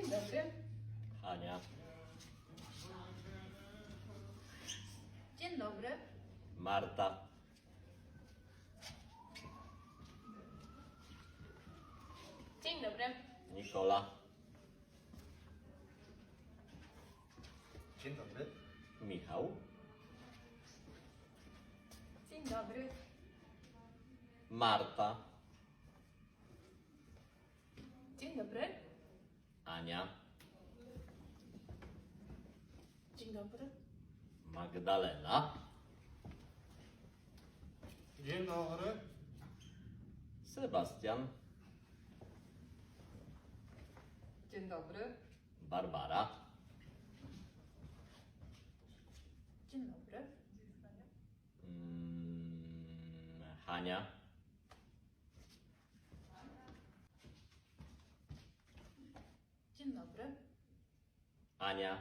Dzień dobry. Hania, Dzień dobry. Marta, Dzień dobry. Nikola, Dzień dobry. Michał, Dzień dobry. Marta, Dzień dobry. Ania, Dzień dobry. Magdalena, Dzień dobry. Sebastian, Dzień dobry. Barbara, Dzień dobry. mm, Hania, Dzień dobry. Ania,